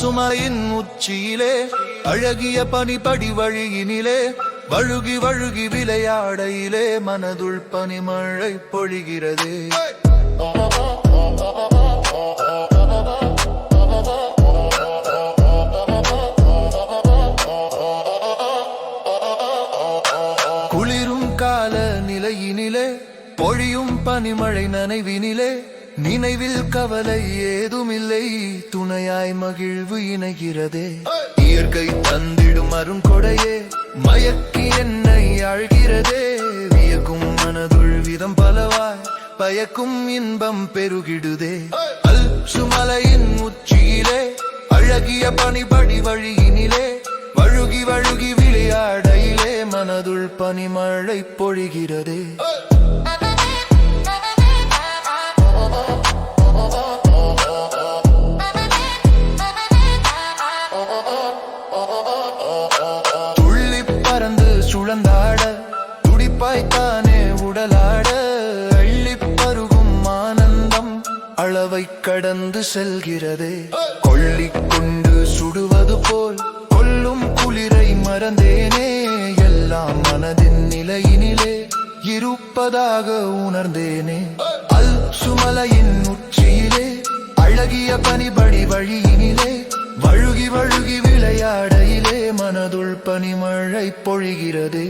சுமையின் உச்சியிலே அழகிய பனிப்படி வழியினிலே வழுகி வழுகி விளையாடையிலே மனதுள் பனிமழை பொழிகிறதே. குளிரும் கால நிலையினிலே பொழியும் பனிமழை நனைவினிலே நினைவில் கவலை ஏதுமில்லை. துணையாய் மகிழ்வு இணைகிறதே. இயற்கை தந்திடும் அருங்கொடையே மயக்கி என்னை அழ்கிறதே வியக்கும் மனதுள் விதம் பலவாய். பயக்கும் இன்பம் பெருகிடுதே. அல் சுமலையின் உச்சியிலே. அழகிய பனிபடி வழியினிலே. வழுகி வழுகி விளையாடையிலே. மனதுள் பனிமழை பொழிகிறதே. சுழந்தாட துடிப்பாய்த்தானே உடலாட அள்ளி பருகும் ஆனந்தம் அளவை கடந்து செல்கிறதே. கொள்ளிக் கொண்டு சுடுவது போல் கொல்லும் குளிரை மறந்தேனே எல்லாம் மனதின் நிலையினிலே இருப்பதாக உணர்ந்தேனே. அல் சுமலையின் உச்சியிலே அழகிய பனிபடி வழியினிலே மனதுள் பனிமழை பொழிகிறது.